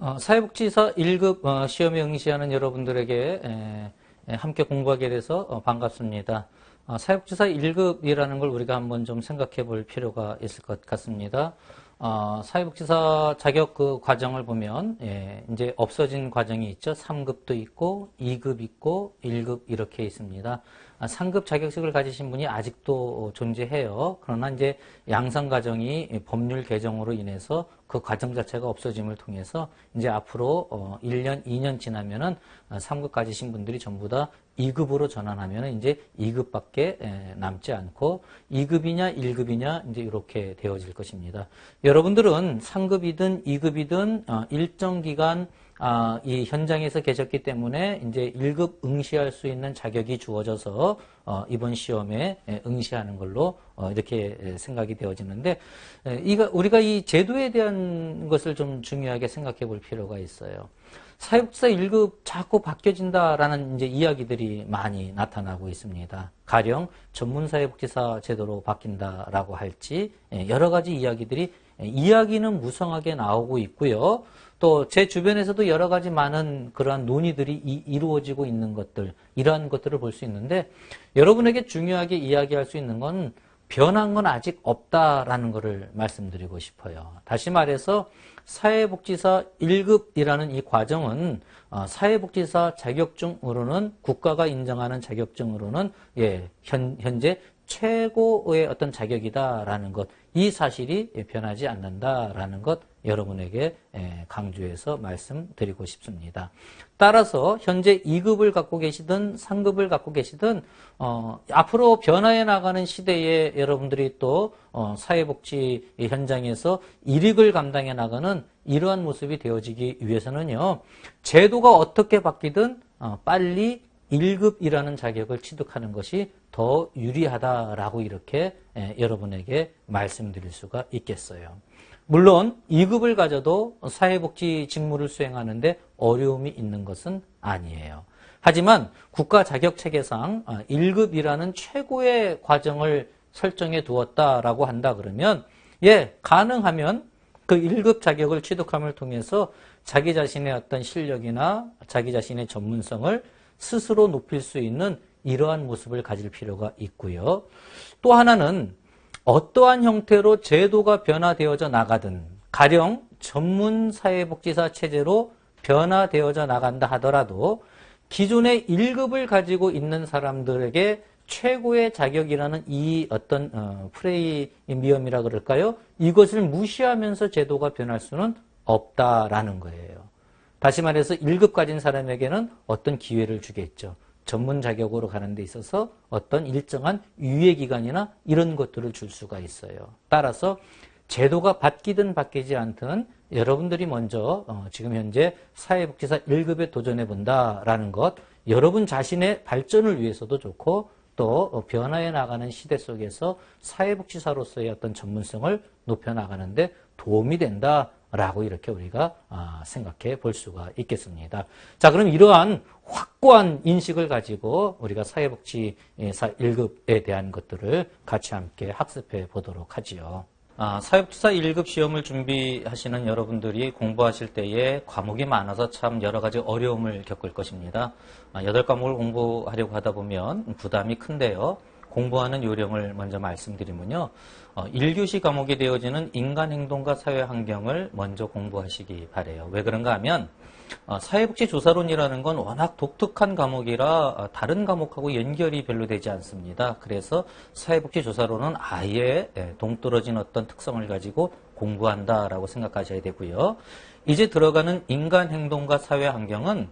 어, 사회복지사 1급 어, 시험에 응시하는 여러분들에게 함께 공부하게 돼서 어, 반갑습니다. 어, 사회복지사 1급이라는 걸 우리가 한번 좀 생각해 볼 필요가 있을 것 같습니다. 어, 사회복지사 자격 그 과정을 보면 예, 이제 없어진 과정이 있죠. 3급도 있고 2급 있고 1급 이렇게 있습니다. 아, 상급 자격증을 가지신 분이 아직도 존재해요. 그러나 이제 양성 과정이 법률 개정으로 인해서 그 과정 자체가 없어짐을 통해서 이제 앞으로 1년, 어, 2년 지나면은 3급 어, 가지신 분들이 전부 다 2급으로 전환하면 이제 2급밖에 남지 않고 2급이냐 1급이냐 이제 이렇게 되어질 것입니다. 여러분들은 3급이든 2급이든 어, 일정 기간 아, 이 현장에서 계셨기 때문에 이제 1급 응시할 수 있는 자격이 주어져서 어, 이번 시험에 응시하는 걸로 어, 이렇게 생각이 되어지는데 이가 우리가 이 제도에 대한 것을 좀 중요하게 생각해 볼 필요가 있어요. 사육사 1급 자꾸 바뀌어진다라는 이제 이야기들이 많이 나타나고 있습니다. 가령 전문사회복지사 제도로 바뀐다라고 할지 여러 가지 이야기들이 이야기는 무성하게 나오고 있고요. 또 제 주변에서도 여러 가지 많은 그러한 논의들이 이, 루어지고 있는 것들, 이러한 것들을 볼 수 있는데 여러분에게 중요하게 이야기할 수 있는 건 변한 건 아직 없다라는 것을 말씀드리고 싶어요. 다시 말해서 사회복지사 1급이라는 이 과정은 어, 사회복지사 자격증으로는 국가가 인정하는 자격증으로는 예, 현, 현재 최고의 어떤 자격이다라는 것, 이 사실이 변하지 않는다라는 것 여러분에게 강조해서 말씀드리고 싶습니다. 따라서 현재 2급을 갖고 계시든 3급을 갖고 계시든 어, 앞으로 변화해 나가는 시대에 여러분들이 또 어, 사회복지 현장에서 일익을 감당해 나가는 이러한 모습이 되어지기 위해서는요. 제도가 어떻게 바뀌든 어, 빨리 1급이라는 자격을 취득하는 것이 더 유리하다라고 이렇게 여러분에게 말씀드릴 수가 있겠어요. 물론 2급을 가져도 사회복지 직무를 수행하는데 어려움이 있는 것은 아니에요. 하지만 국가 자격 체계상 1급이라는 최고의 과정을 설정해 두었다라고 한다 그러면 예, 가능하면 그 1급 자격을 취득함을 통해서 자기 자신의 어떤 실력이나 자기 자신의 전문성을 스스로 높일 수 있는 이러한 모습을 가질 필요가 있고요. 또 하나는 어떠한 형태로 제도가 변화되어져 나가든 가령 전문 사회복지사 체제로 변화되어져 나간다 하더라도 기존의 1급을 가지고 있는 사람들에게 최고의 자격이라는 이 어떤 어, 프레이미엄이라 그럴까요? 이것을 무시하면서 제도가 변할 수는 없다라는 거예요. 다시 말해서 1급 가진 사람에게는 어떤 기회를 주겠죠. 전문 자격으로 가는 데 있어서 어떤 일정한 유예 기간이나 이런 것들을 줄 수가 있어요. 따라서 제도가 바뀌든 바뀌지 않든 여러분들이 먼저 어, 지금 현재 사회복지사 1급에 도전해 본다라는 것 여러분 자신의 발전을 위해서도 좋고 또 변화해 나가는 시대 속에서 사회복지사로서의 어떤 전문성을 높여 나가는데 도움이 된다. 라고 이렇게 우리가 아, 생각해 볼 수가 있겠습니다. 자, 그럼 이러한 확고한 인식을 가지고 우리가 사회복지사 1급에 대한 것들을 같이 함께 학습해 보도록 하지요. 아, 사회복지사 1급 시험을 준비하시는 여러분들이 공부하실 때에 과목이 많아서 참 여러 가지 어려움을 겪을 것입니다. 아, 8과목을 공부하려고 하다 보면 부담이 큰데요. 공부하는 요령을 먼저 말씀드리면요. 어, 1교시 과목이 되어지는 인간 행동과 사회 환경을 먼저 공부하시기 바래요. 왜 그런가 하면 어, 사회복지조사론이라는 건 워낙 독특한 과목이라 어, 다른 과목하고 연결이 별로 되지 않습니다. 그래서 사회복지조사론은 아예 예, 동떨어진 어떤 특성을 가지고 공부한다라고 생각하셔야 되고요. 이제 들어가는 인간 행동과 사회 환경은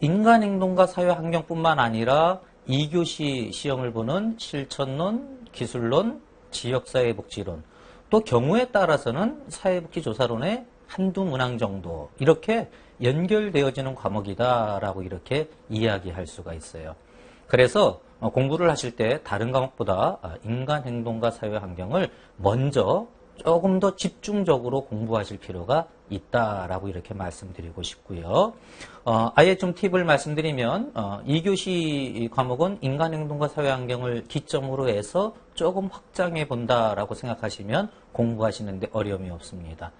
인간 행동과 사회 환경뿐만 아니라 2교시 시험을 보는 실천론, 기술론, 지역사회복지론, 또 경우에 따라서는 사회복지조사론의 한두 문항 정도 이렇게 연결되어지는 과목이다라고 이렇게 이야기할 수가 있어요. 그래서 공부를 하실 때 다른 과목보다 인간 행동과 사회 환경을 먼저 조금 더 집중적으로 공부하실 필요가 있다라고 이렇게 말씀드리고 싶고요. 어, 아예 좀 팁을 말씀드리면 어, 2교시 과목은 인간행동과 사회환경을 기점으로 해서 조금 확장해 본다라고 생각하시면 공부하시는데 어려움이 없습니다.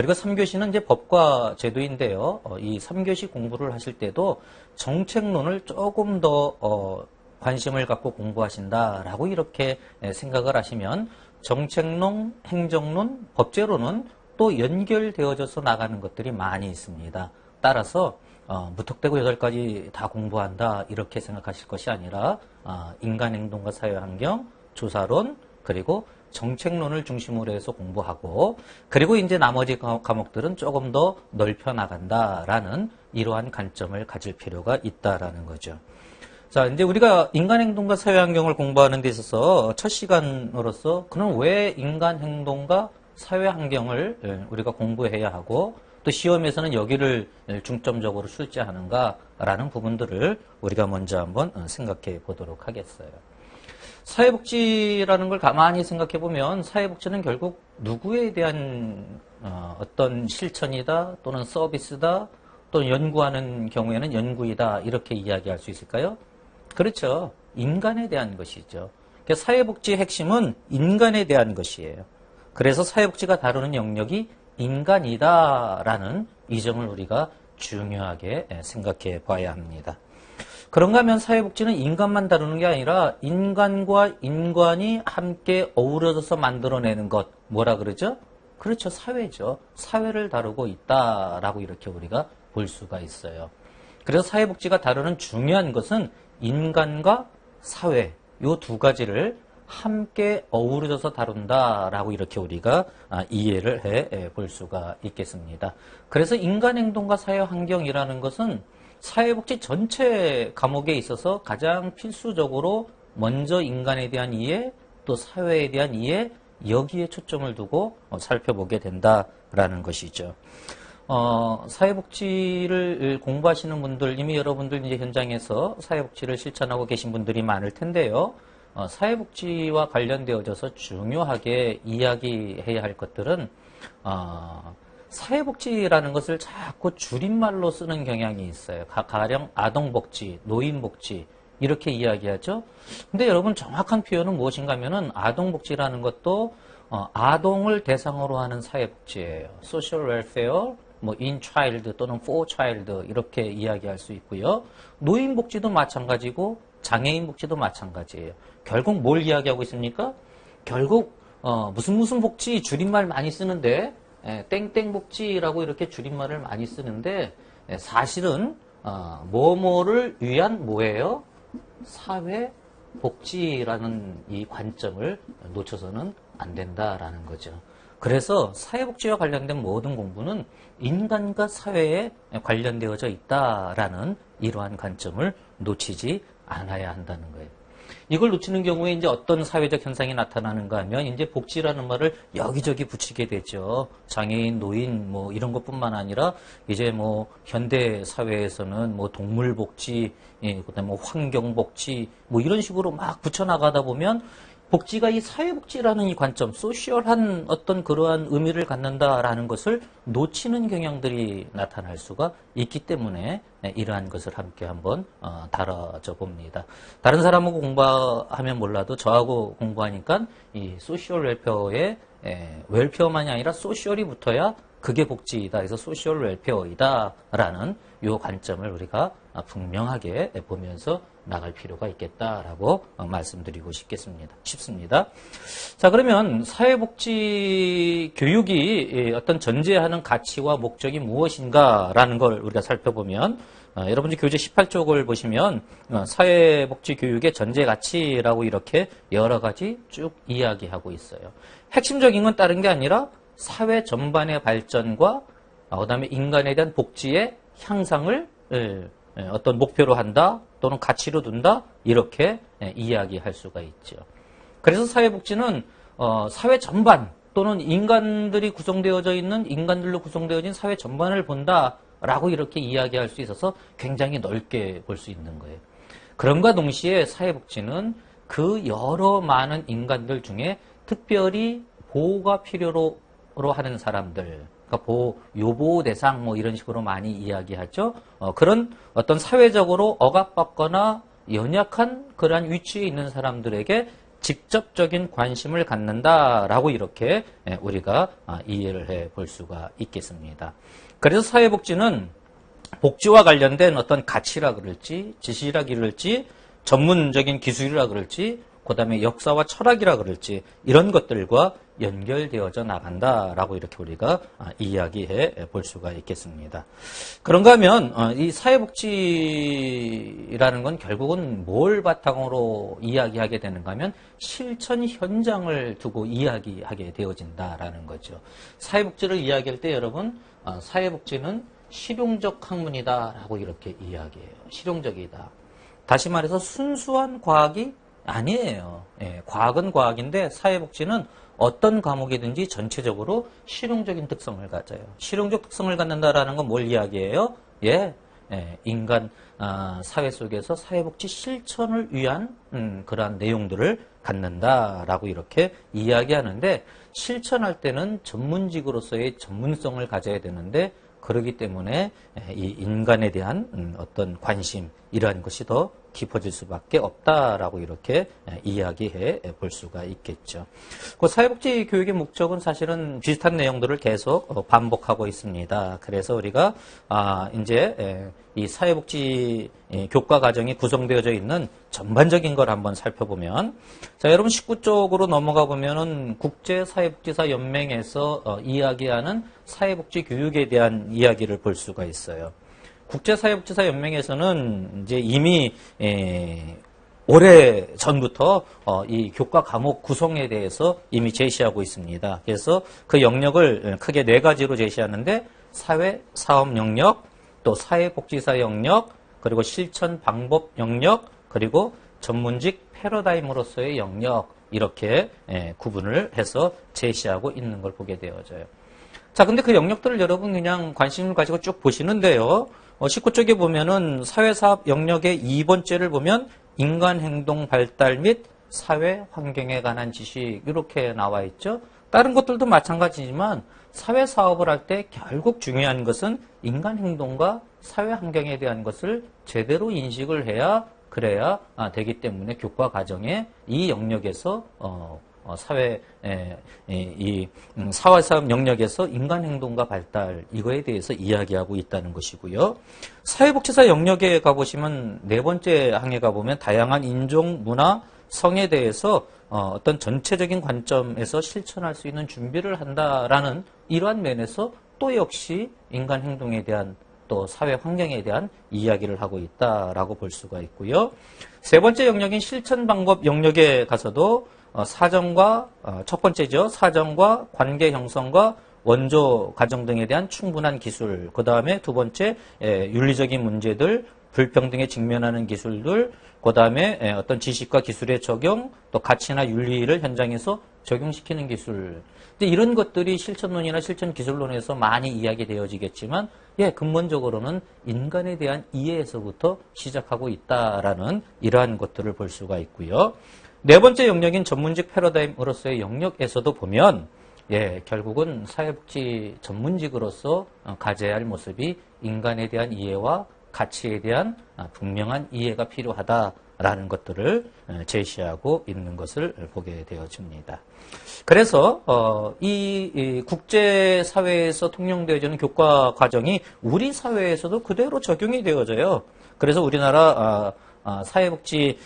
그리고 3교시는 이제 법과 제도인데요. 어, 이 3교시 공부를 하실 때도 정책론을 조금 더 어, 관심을 갖고 공부하신다라고 이렇게 생각을 하시면 정책론, 행정론, 법제론은 또 연결되어져서 나가는 것들이 많이 있습니다. 따라서 어, 무턱대고 여덟 가지 다 공부한다 이렇게 생각하실 것이 아니라 어, 인간행동과 사회환경, 조사론 그리고 정책론을 중심으로 해서 공부하고 그리고 이제 나머지 과목들은 조금 더 넓혀 나간다라는 이러한 관점을 가질 필요가 있다라는 거죠. 자, 이제 우리가 인간 행동과 사회 환경을 공부하는 데 있어서 첫 시간으로서 그럼 왜 인간 행동과 사회 환경을 예, 우리가 공부해야 하고 또 시험에서는 여기를 중점적으로 출제하는가라는 부분들을 우리가 먼저 한번 어, 생각해 보도록 하겠어요. 사회복지라는 걸 가만히 생각해 보면 사회복지는 결국 누구에 대한 어, 어떤 실천이다 또는 서비스다 또는 연구하는 경우에는 연구이다 이렇게 이야기할 수 있을까요? 그렇죠. 인간에 대한 것이죠. 그러니까 사회복지의 핵심은 인간에 대한 것이에요. 그래서 사회복지가 다루는 영역이 인간이다라는 이 점을 우리가 중요하게 생각해 봐야 합니다. 그런가 하면 사회복지는 인간만 다루는 게 아니라 인간과 인간이 함께 어우러져서 만들어내는 것, 뭐라 그러죠? 그렇죠. 사회죠. 사회를 다루고 있다라고 이렇게 우리가 볼 수가 있어요. 그래서 사회복지가 다루는 중요한 것은 인간과 사회 요 두 가지를 함께 어우러져서 다룬다라고 이렇게 우리가 아, 이해를 해 볼 수가 있겠습니다. 그래서 인간 행동과 사회 환경이라는 것은 사회복지 전체 과목에 있어서 가장 필수적으로 먼저 인간에 대한 이해 또 사회에 대한 이해 여기에 초점을 두고 어, 살펴보게 된다라는 것이죠. 어, 사회복지를 공부하시는 분들, 이미 여러분들 이제 현장에서 사회복지를 실천하고 계신 분들이 많을 텐데요. 어, 사회복지와 관련되어져서 중요하게 이야기해야 할 것들은, 어, 사회복지라는 것을 자꾸 줄임말로 쓰는 경향이 있어요. 가 령 아동복지, 노인복지, 이렇게 이야기하죠. 근데 여러분 정확한 표현은 무엇인가 하면은 아동복지라는 것도 어, 아동을 대상으로 하는 사회복지예요. 소셜 웰페어, 뭐 in child 또는 for child 이렇게 이야기할 수 있고요. 노인 복지도 마찬가지고 장애인 복지도 마찬가지예요. 결국 뭘 이야기하고 있습니까? 결국 어, 무슨 무슨 복지 줄임말 많이 쓰는데 에, 땡땡 복지라고 이렇게 줄임말을 많이 쓰는데 에, 사실은 어, 뭐뭐를 위한 뭐예요? 사회 복지라는 이 관점을 놓쳐서는 안 된다라는 거죠. 그래서 사회복지와 관련된 모든 공부는 인간과 사회에 관련되어져 있다라는 이러한 관점을 놓치지 않아야 한다는 거예요. 이걸 놓치는 경우에 이제 어떤 사회적 현상이 나타나는가 하면 이제 복지라는 말을 여기저기 붙이게 되죠. 장애인, 노인 뭐 이런 것뿐만 아니라 이제 뭐 현대 사회에서는 뭐 동물 복지, 예, 그다음에 뭐 환경 복지 뭐 이런 식으로 막 붙여 나가다 보면 복지가 이 사회복지라는 이 관점, 소셜한 어떤 그러한 의미를 갖는다라는 것을 놓치는 경향들이 나타날 수가 있기 때문에 네, 이러한 것을 함께 한번 어, 다뤄져 봅니다. 다른 사람하고 공부하면 몰라도 저하고 공부하니까 이 소셜 웰페어의 웰페어만이 아니라 소셜이 붙어야 그게 복지이다. 그래서 소셜 웰페어이다라는 요 관점을 우리가 분명하게 보면서 나갈 필요가 있겠다라고 말씀드리고 싶겠습니다. 싶습니다. 자, 그러면 사회복지 교육이 어떤 전제하는 가치와 목적이 무엇인가라는 걸 우리가 살펴보면 어, 여러분들 교재 18쪽을 보시면 어, 사회복지 교육의 전제 가치라고 이렇게 여러 가지 쭉 이야기하고 있어요. 핵심적인 건 다른 게 아니라 사회 전반의 발전과 어, 그다음에 인간에 대한 복지의 향상을 예, 예, 어떤 목표로 한다 또는 가치로 둔다 이렇게 예, 이야기할 수가 있죠. 그래서 사회복지는 어, 사회 전반 또는 인간들이 구성되어져 있는 인간들로 구성되어진 사회 전반을 본다라고 이렇게 이야기할 수 있어서 굉장히 넓게 볼 수 있는 거예요. 그럼과 동시에 사회복지는 그 여러 많은 인간들 중에 특별히 보호가 필요로 하는 사람들, 그러니까 보호, 요보호 대상 뭐 이런 식으로 많이 이야기하죠. 어, 그런 어떤 사회적으로 억압받거나 연약한 그러한 위치에 있는 사람들에게 직접적인 관심을 갖는다라고 이렇게 예, 우리가 아, 이해를 해 볼 수가 있겠습니다. 그래서 사회복지는 복지와 관련된 어떤 가치라 그럴지 지시라 그럴지 전문적인 기술이라 그럴지 그 다음에 역사와 철학이라 그럴지 이런 것들과 연결되어져 나간다라고 이렇게 우리가 아, 이야기해 볼 수가 있겠습니다. 그런가 하면 어, 이 사회복지라는 건 결국은 뭘 바탕으로 이야기하게 되는가 하면 실천 현장을 두고 이야기하게 되어진다라는 거죠. 사회복지를 이야기할 때 여러분 어, 사회복지는 실용적 학문이다라고 이렇게 이야기해요. 실용적이다. 다시 말해서 순수한 과학이 아니에요. 예, 과학은 과학인데 사회복지는 어떤 과목이든지 전체적으로 실용적인 특성을 가져요. 실용적 특성을 갖는다라는 건 뭘 이야기해요? 예, 예 인간 아, 사회 속에서 사회복지 실천을 위한 음, 그러한 내용들을 갖는다라고 이렇게 이야기하는데 실천할 때는 전문직으로서의 전문성을 가져야 되는데 그러기 때문에 이 인간에 대한 음, 어떤 관심 이러한 것이 더 깊어질 수밖에 없다라고 이렇게 이야기해 볼 수가 있겠죠. 그 사회복지 교육의 목적은 사실은 비슷한 내용들을 계속 어, 반복하고 있습니다. 그래서 우리가 아 이제 이 사회복지 교과 과정이 구성되어져 있는 전반적인 걸 한번 살펴보면 자 여러분 19쪽으로 넘어가 보면은 국제 사회복지사 연맹에서 어, 이야기하는 사회복지 교육에 대한 이야기를 볼 수가 있어요. 국제사회복지사 연맹에서는 이제 이미 에, 오래 전부터 어, 이 교과 과목 구성에 대해서 이미 제시하고 있습니다. 그래서 그 영역을 크게 네 가지로 제시하는데 사회 사업 영역, 또 사회복지사 영역, 그리고 실천 방법 영역, 그리고 전문직 패러다임으로서의 영역 이렇게 에, 구분을 해서 제시하고 있는 걸 보게 되어져요. 자, 근데 그 영역들을 여러분 그냥 관심을 가지고 쭉 보시는데요. 어, 19쪽에 보면은 사회사업 영역의 2번째를 보면 인간행동 발달 및 사회 환경에 관한 지식 이렇게 나와 있죠. 다른 것들도 마찬가지지만 사회 사업을 할 때 결국 중요한 것은 인간 행동과 사회 환경에 대한 것을 제대로 인식을 해야 그래야 아, 되기 때문에 교과 과정에 이 영역에서 어, 어, 사회 이 음, 사회사업 영역에서 인간 행동과 발달 이거에 대해서 이야기하고 있다는 것이고요. 사회복지사 영역에 가보시면 네 번째 항에 가보면 다양한 인종, 문화, 성에 대해서 어, 어떤 전체적인 관점에서 실천할 수 있는 준비를 한다라는 이러한 면에서 또 역시 인간 행동에 대한 또 사회 환경에 대한 이야기를 하고 있다라고 볼 수가 있고요. 세 번째 영역인 실천 방법 영역에 가서도 어, 사정과 어, 첫 번째죠. 사정과 관계 형성과 원조 가정 등에 대한 충분한 기술. 그 다음에 두 번째 윤리적인 문제들, 불평등에 직면하는 기술들. 그 다음에 어떤 지식과 기술의 적용, 또 가치나 윤리를 현장에서 적용시키는 기술. 근데 이런 것들이 실천론이나 실천 기술론에서 많이 이야기되어지겠지만, 예, 근본적으로는 인간에 대한 이해에서부터 시작하고 있다라는 이러한 것들을 볼 수가 있고요. 네 번째 영역인 전문직 패러다임으로서의 영역에서도 보면 예, 결국은 사회복지 전문직으로서 어, 가져야 할 모습이 인간에 대한 이해와 가치에 대한 아, 분명한 이해가 필요하다라는 것들을 어, 제시하고 있는 것을 보게 되어집니다. 그래서 어, 이 국제 사회에서 통용되어지는 교과 과정이 우리 사회에서도 그대로 적용이 되어져요. 그래서 우리나라 아, 아, 사회복지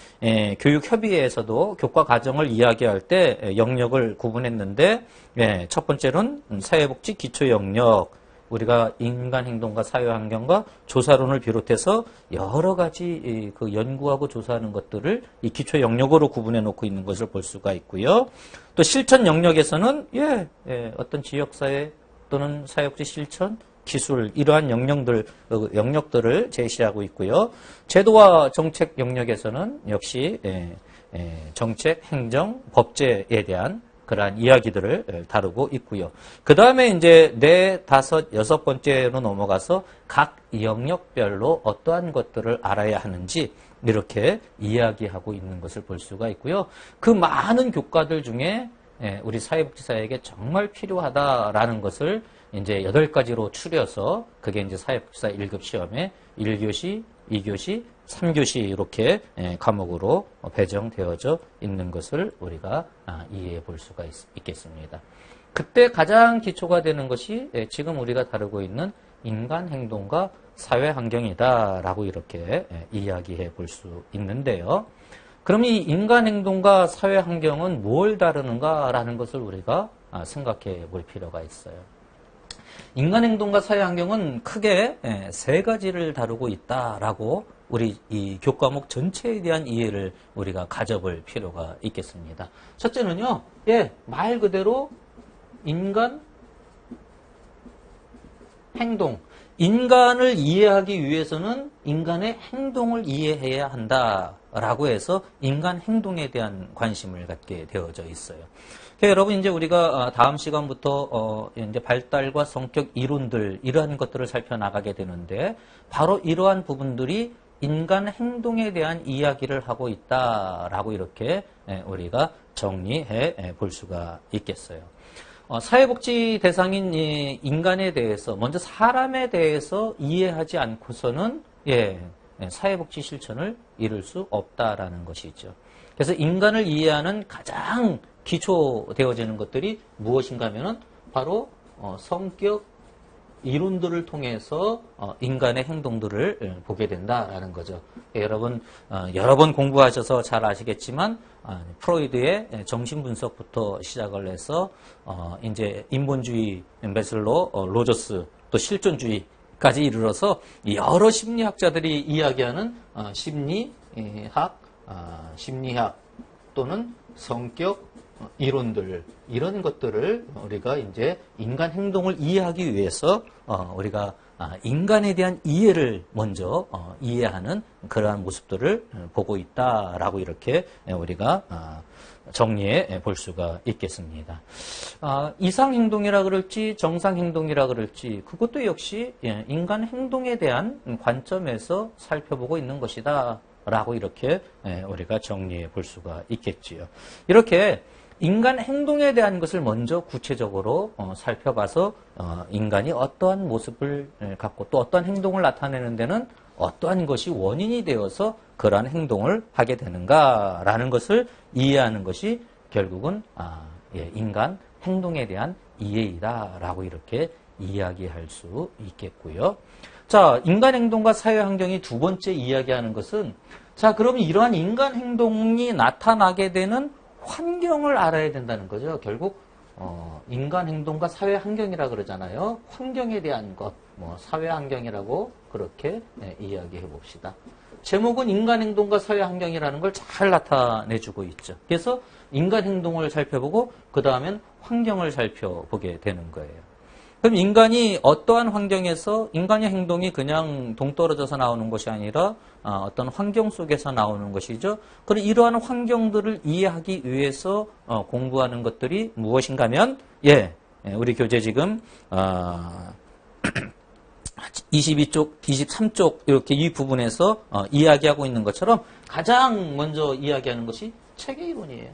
교육협의회에서도 교과 과정을 이야기할 때 영역을 구분했는데 예, 첫 번째로는 사회복지 기초 영역 우리가 인간행동과 사회환경과 조사론을 비롯해서 여러 가지 그 연구하고 조사하는 것들을 이 기초 영역으로 구분해 놓고 있는 것을 볼 수가 있고요. 또 실천 영역에서는 예, 예 어떤 지역사회 또는 사회복지 실천 기술 이러한 영역들 어, 영역들을 제시하고 있고요. 제도와 정책 영역에서는 역시 예, 예, 정책, 행정, 법제에 대한 그러한 이야기들을 다루고 있고요. 그 다음에 이제 네, 다섯, 여섯 번째로 넘어가서 각 영역별로 어떠한 것들을 알아야 하는지 이렇게 이야기하고 있는 것을 볼 수가 있고요. 그 많은 교과들 중에 예, 우리 사회복지사에게 정말 필요하다라는 것을 이제 여덟 가지로 추려서 그게 이제 사회복지사 1급 시험에 1교시, 2교시, 3교시 이렇게 예, 과목으로 배정되어져 있는 것을 우리가 아, 이해해 볼 수가 있, 겠습니다 그때 가장 기초가 되는 것이 예, 지금 우리가 다루고 있는 인간 행동과 사회 환경이다라고 이렇게 예, 이야기해 볼 수 있는데요. 그럼 이 인간 행동과 사회 환경은 뭘 다루는가라는 것을 우리가 아, 생각해 볼 필요가 있어요. 인간 행동과 사회 환경은 크게 예, 세 가지를 다루고 있다라고 우리 이 교과목 전체에 대한 이해를 우리가 가져볼 필요가 있겠습니다. 첫째는요, 예, 말 그대로 인간 행동. 인간을 이해하기 위해서는 인간의 행동을 이해해야 한다라고 해서 인간 행동에 대한 관심을 갖게 되어져 있어요. 그러니까 여러분 이제 우리가 어, 다음 시간부터 어 이제 발달과 성격 이론들 이러한 것들을 살펴나가게 되는데 바로 이러한 부분들이 인간 행동에 대한 이야기를 하고 있다라고 이렇게 예, 우리가 정리해 볼 수가 있겠어요. 어, 사회복지 대상인 인간에 대해서 먼저 사람에 대해서 이해하지 않고서는 예, 예, 사회복지 실천을 이룰 수 없다라는 것이죠. 그래서 인간을 이해하는 가장 기초되어지는 것들이 무엇인가 하면은 바로 어, 성격 이론들을 통해서 어, 인간의 행동들을 예, 보게 된다라는 거죠. 예, 여러분 어, 여러 번 공부하셔서 잘 아시겠지만 아, 프로이드의 정신 분석부터 시작을 해서 어, 이제 인본주의 메슬로, 어, 로저스 또 실존주의 까지 이르러서 여러 심리학자들이 이야기하는 어, 심리학, 아, 심리학 또는 성격 어, 이론들 이런 것들을 우리가 이제 인간 행동을 이해하기 위해서 어, 우리가 아, 인간에 대한 이해를 먼저 어, 이해하는 그러한 모습들을 어, 보고 있다라고 이렇게 우리가 아, 정리해 볼 수가 있겠습니다. 아, 이상 행동이라 그럴지 정상 행동이라 그럴지 그것도 역시 예, 인간 행동에 대한 관점에서 살펴보고 있는 것이다. 라고 이렇게 예, 우리가 정리해 볼 수가 있겠지요. 이렇게 인간 행동에 대한 것을 먼저 구체적으로 어, 살펴봐서 어, 인간이 어떠한 모습을 갖고 또 어떠한 행동을 나타내는 데는 어떠한 것이 원인이 되어서 그러한 행동을 하게 되는가라는 것을 이해하는 것이 결국은 아, 예, 인간 행동에 대한 이해이다라고 이렇게 이야기할 수 있겠고요. 자, 인간 행동과 사회 환경이 두 번째 이야기하는 것은 자, 그러면 이러한 인간 행동이 나타나게 되는 환경을 알아야 된다는 거죠. 결국 어, 인간 행동과 사회 환경이라 그러잖아요. 환경에 대한 것, 뭐 사회 환경이라고 그렇게 네, 이야기해 봅시다. 제목은 인간 행동과 사회 환경이라는 걸 잘 나타내주고 있죠. 그래서 인간 행동을 살펴보고 그 다음엔 환경을 살펴보게 되는 거예요. 그럼 인간이 어떠한 환경에서 인간의 행동이 그냥 동떨어져서 나오는 것이 아니라 어, 어떤 환경 속에서 나오는 것이죠. 그럼 이러한 환경들을 이해하기 위해서 어, 공부하는 것들이 무엇인가 하면 예, 예 우리 교재 지금 22쪽, 어, 23쪽 이렇게 이 부분에서 이야기하고 있는 것처럼 가장 먼저 이야기하는 것이 체계 이론이에요.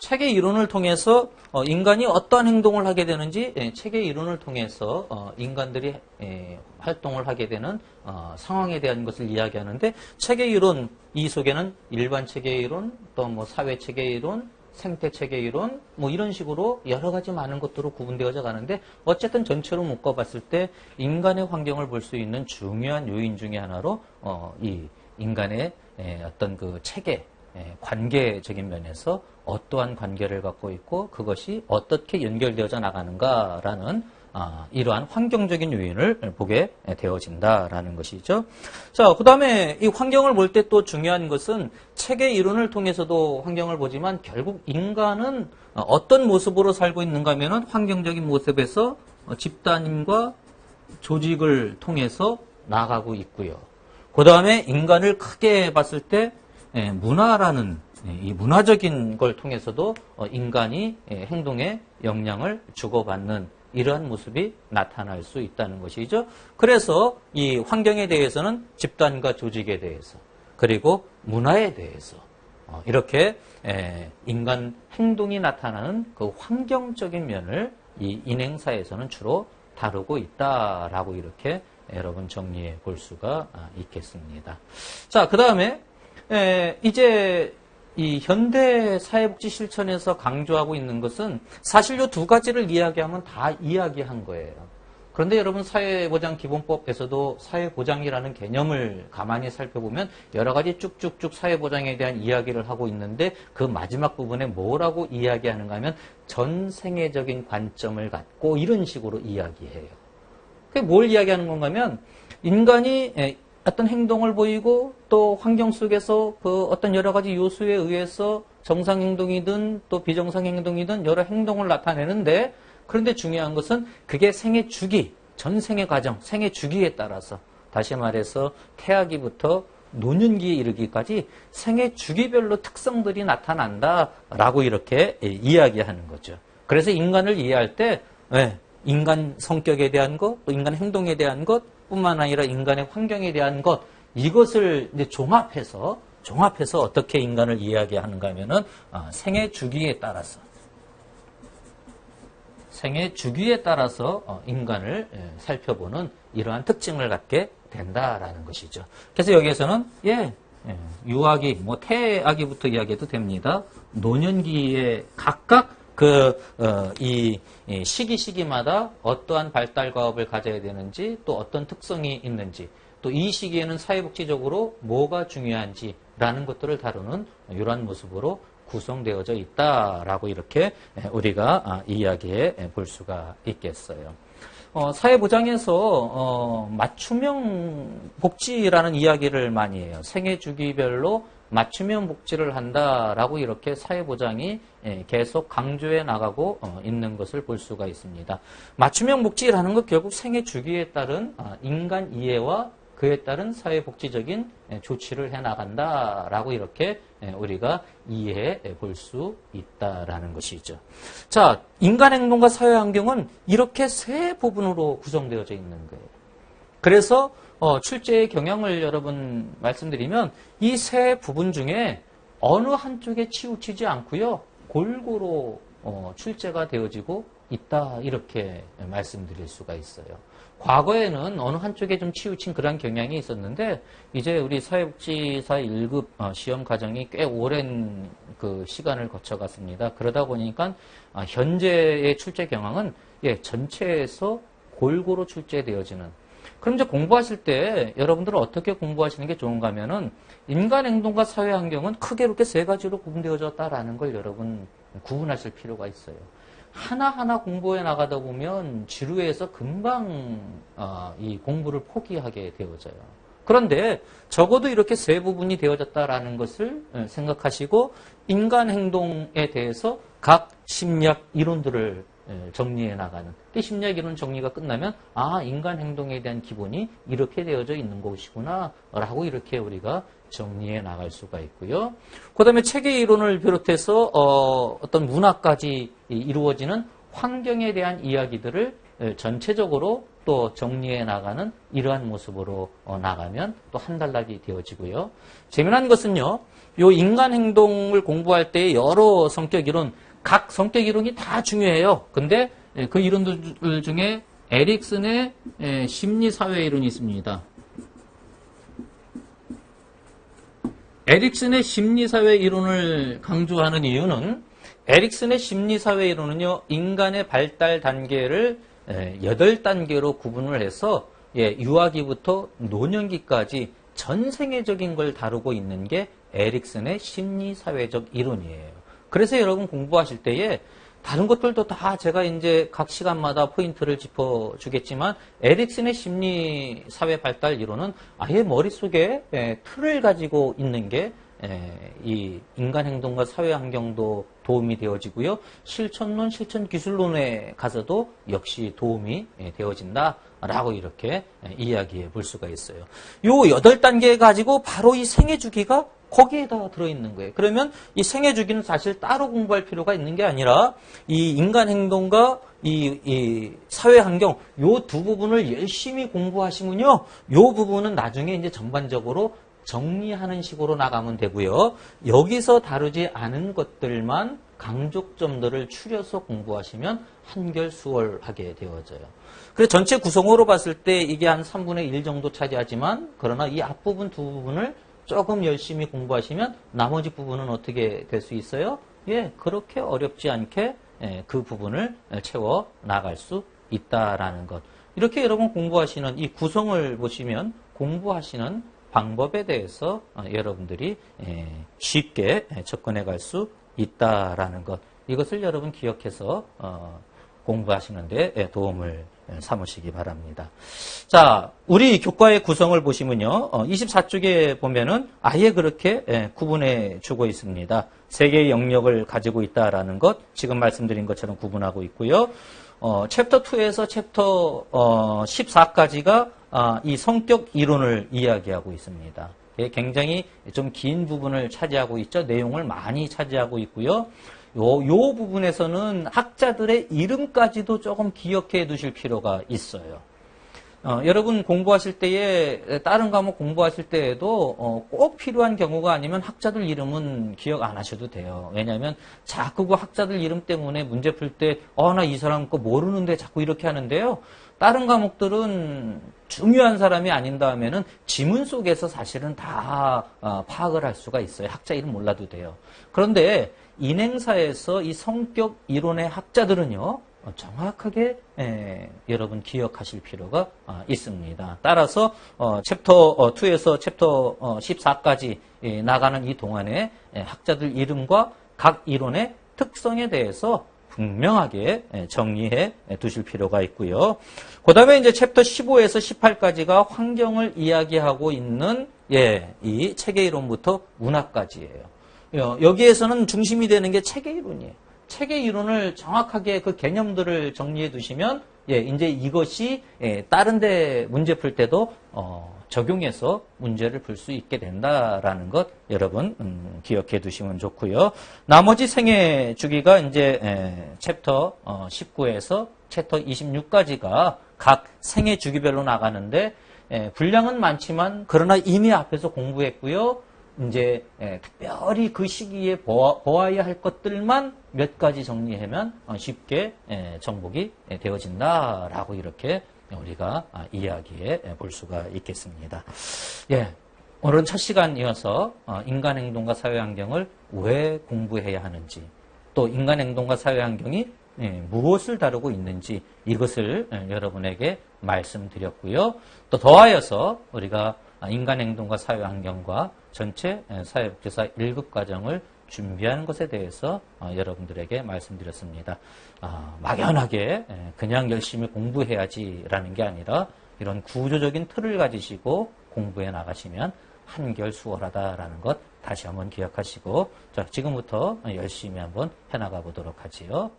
체계 이론을 통해서 어, 인간이 어떠한 행동을 하게 되는지 예, 체계 이론을 통해서 어, 인간들이 예, 활동을 하게 되는 어, 상황에 대한 것을 이야기하는데 체계 이론 이 속에는 일반 체계 이론 또 뭐 사회 체계 이론 생태 체계 이론 뭐 이런 식으로 여러 가지 많은 것들로 구분되어져 가는데 어쨌든 전체로 묶어봤을 때 인간의 환경을 볼 수 있는 중요한 요인 중의 하나로 이 인간의 예, 어떤 그 체계 관계적인 면에서 어떠한 관계를 갖고 있고 그것이 어떻게 연결되어져 나가는가라는 아, 이러한 환경적인 요인을 보게 되어진다라는 것이죠. 자, 그 다음에 이 환경을 볼 때 또 중요한 것은 체계 이론을 통해서도 환경을 보지만 결국 인간은 어떤 모습으로 살고 있는가 하면 환경적인 모습에서 집단과 조직을 통해서 나가고 있고요. 그 다음에 인간을 크게 봤을 때 예, 문화라는 예, 이 문화적인 걸 통해서도 어, 인간이 예, 행동에 영향을 주고받는 이러한 모습이 나타날 수 있다는 것이죠. 그래서 이 환경에 대해서는 집단과 조직에 대해서 그리고 문화에 대해서 어, 이렇게 에, 인간 행동이 나타나는 그 환경적인 면을 이 인행사에서는 주로 다루고 있다라고 이렇게 여러분 정리해 볼 수가 아, 있겠습니다. 자, 그 다음에 이제 이 현대 사회복지 실천에서 강조하고 있는 것은 사실 이두 가지를 이야기하면 다 이야기한 거예요. 그런데 여러분 사회보장기본법에서도 사회보장이라는 개념을 가만히 살펴보면 여러 가지 쭉쭉쭉 사회보장에 대한 이야기를 하고 있는데 그 마지막 부분에 뭐라고 이야기하는가 하면 전생애적인 관점을 갖고 이런 식으로 이야기해요. 그게 뭘 이야기하는 건가 하면 인간이 어떤 행동을 보이고 또 환경 속에서 그 어떤 여러 가지 요소에 의해서 정상 행동이든 또 비정상 행동이든 여러 행동을 나타내는데 그런데 중요한 것은 그게 생애 주기, 전생의 과정, 생애 주기에 따라서 다시 말해서 태아기부터 노년기에 이르기까지 생애 주기별로 특성들이 나타난다라고 이렇게 이야기하는 거죠. 그래서 인간을 이해할 때 네, 인간 성격에 대한 것, 또 인간 행동에 대한 것, 뿐만 아니라 인간의 환경에 대한 것 이것을 이제 종합해서 종합해서 어떻게 인간을 이야기하는가 하면은 아, 생애 주기에 따라서 생애 주기에 따라서 어, 인간을 예, 살펴보는 이러한 특징을 갖게 된다라는 것이죠. 그래서 여기에서는 예, 예 유아기, 뭐 태아기부터 이야기해도 됩니다. 노년기에 각각 그, 어, 시기 시기마다 어떠한 발달 과업을 가져야 되는지 또 어떤 특성이 있는지 또 이 시기에는 사회복지적으로 뭐가 중요한지라는 것들을 다루는 이러한 모습으로 구성되어져 있다라고 이렇게 우리가 아, 이야기해 볼 수가 있겠어요. 어, 사회보장에서 어, 맞춤형 복지라는 이야기를 많이 해요. 생애 주기별로 맞춤형 복지를 한다라고 이렇게 사회보장이 예, 계속 강조해 나가고 어, 있는 것을 볼 수가 있습니다. 맞춤형 복지라는 것 결국 생애 주기에 따른 아, 인간 이해와 그에 따른 사회복지적인 예, 조치를 해 나간다라고 이렇게 예, 우리가 이해해 볼 수 있다라는 것이죠. 자, 인간 행동과 사회 환경은 이렇게 세 부분으로 구성되어져 있는 거예요. 그래서 어, 출제의 경향을 여러분 말씀드리면 이 세 부분 중에 어느 한쪽에 치우치지 않고요. 골고루 어, 출제가 되어지고 있다 이렇게 말씀드릴 수가 있어요. 과거에는 어느 한쪽에 좀 치우친 그런 경향이 있었는데 이제 우리 사회복지사 1급 어, 시험 과정이 꽤 오랜 그 시간을 거쳐갔습니다. 그러다 보니까 아, 현재의 출제 경향은 예, 전체에서 골고루 출제되어지는 그럼 이제 공부하실 때 여러분들은 어떻게 공부하시는 게 좋은가 하면은 인간 행동과 사회 환경은 크게 이렇게 세 가지로 구분되어졌다라는 걸 여러분 구분하실 필요가 있어요. 하나하나 공부해 나가다 보면 지루해서 금방 어, 이 공부를 포기하게 되어져요. 그런데 적어도 이렇게 세 부분이 되어졌다라는 것을 어, 생각하시고 인간 행동에 대해서 각 심리학 이론들을 예, 정리해 나가는. 심리학 이론 정리가 끝나면 아 인간 행동에 대한 기본이 이렇게 되어져 있는 것이구나 라고 이렇게 우리가 정리해 나갈 수가 있고요. 그 다음에 체계 이론을 비롯해서 어, 떤 문화까지 이루어지는 환경에 대한 이야기들을 예, 전체적으로 또 정리해 나가는 이러한 모습으로 어, 나가면 또한 단락이 되어지고요. 재미난 것은요, 요 인간 행동을 공부할 때 여러 성격 이론, 각 성격 이론이 다 중요해요. 근데 예, 그 이론들 중에 에릭슨의 예, 심리사회 이론이 있습니다. 에릭슨의 심리사회 이론을 강조하는 이유는 에릭슨의 심리사회 이론은요, 인간의 발달 단계를 8단계로 예, 구분을 해서 유아기부터 노년기까지 전생애적인 걸 다루고 있는 게 에릭슨의 심리사회적 이론이에요. 그래서 여러분 공부하실 때에 다른 것들도 다 제가 이제 각 시간마다 포인트를 짚어주겠지만 에릭슨의 심리 사회 발달 이론은 아예 머릿속에 예, 틀을 가지고 있는 게이 예, 인간 행동과 사회 환경도 도움이 되어지고요. 실천론, 실천 기술론에 가서도 역시 도움이 예, 되어진다라고 이렇게 이야기해 볼 수가 있어요. 요 여덟 단계 가지고 바로 이 생애 주기가 거기에다 들어있는 거예요. 그러면 이 생애 주기는 사실 따로 공부할 필요가 있는 게 아니라 이 인간 행동과 이, 이 사회 환경 요 두 부분을 열심히 공부하시면요, 요 부분은 나중에 이제 전반적으로 정리하는 식으로 나가면 되고요. 여기서 다루지 않은 것들만 강조점들을 추려서 공부하시면 한결 수월하게 되어져요. 그래서 전체 구성으로 봤을 때 이게 한 3분의 1 정도 차지하지만 그러나 이 앞부분 두 부분을 조금 열심히 공부하시면 나머지 부분은 어떻게 될 수 있어요? 예, 그렇게 어렵지 않게 예, 그 부분을 채워 나갈 수 있다라는 것. 이렇게 여러분 공부하시는 이 구성을 보시면 공부하시는 방법에 대해서 어, 여러분들이 예, 쉽게 접근해 갈 수 있다라는 것. 이것을 여러분 기억해서 어, 공부하시는데 예, 도움을 삼으시기 바랍니다. 자, 우리 교과의 구성을 보시면요. 24쪽에 보면은 아예 그렇게 예, 구분해 주고 있습니다. 세 개의 영역을 가지고 있다라는 것, 지금 말씀드린 것처럼 구분하고 있고요. 어, 챕터 2에서 챕터 어, 14까지가 아, 이 성격 이론을 이야기하고 있습니다. 굉장히 좀 긴 부분을 차지하고 있죠. 내용을 많이 차지하고 있고요. 요, 요 부분에서는 학자들의 이름까지도 조금 기억해 두실 필요가 있어요. 어, 여러분 공부하실 때에 다른 과목 공부하실 때에도 어, 꼭 필요한 경우가 아니면 학자들 이름은 기억 안 하셔도 돼요. 왜냐하면 자꾸 그 학자들 이름 때문에 문제 풀 때 어 나 이 사람 거 모르는데 자꾸 이렇게 하는데요. 다른 과목들은 중요한 사람이 아닌 다음에는 지문 속에서 사실은 다 어, 파악을 할 수가 있어요. 학자 이름 몰라도 돼요. 그런데 인행사에서 이 성격 이론의 학자들은요. 어, 정확하게 에, 여러분 기억하실 필요가 아, 있습니다. 따라서 어, 챕터 2에서 어, 챕터 14까지 예, 나가는 이 동안에 예, 학자들 이름과 각 이론의 특성에 대해서 분명하게 예, 정리해 두실 필요가 있고요. 그 다음에 이제 챕터 15에서 18까지가 환경을 이야기하고 있는 예, 이 체계 이론부터 문학까지예요. 여기에서는 중심이 되는 게 체계 이론이에요. 체계 이론을 정확하게 그 개념들을 정리해 두시면 예, 이제 이것이 예, 다른 데 문제 풀 때도 어, 적용해서 문제를 풀 수 있게 된다라는 것 여러분 음, 기억해 두시면 좋고요. 나머지 생애 주기가 이제 예, 챕터 어, 19에서 챕터 26까지가 각 생애 주기별로 나가는데 예, 분량은 많지만 그러나 이미 앞에서 공부했고요. 이제 예, 특별히 그 시기에 보아, 야할 것들만 몇 가지 정리하면 어, 쉽게 예, 정복이 예, 되어진다라고 이렇게 우리가 아, 이야기해 볼 수가 있겠습니다. 예, 오늘은 첫 시간이어서 어, 인간 행동과 사회 환경을 왜 공부해야 하는지, 또 인간 행동과 사회 환경이 무엇을 다루고 있는지 이것을 여러분에게 말씀드렸고요. 또 더하여서 우리가 인간 행동과 사회 환경과 전체 사회복지사 1급 과정을 준비하는 것에 대해서 어, 여러분들에게 말씀드렸습니다. 아, 막연하게 그냥 열심히 공부해야지라는 게 아니라 이런 구조적인 틀을 가지시고 공부해 나가시면 한결 수월하다라는 것 다시 한번 기억하시고 자, 지금부터 열심히 한번 해나가 보도록 하지요.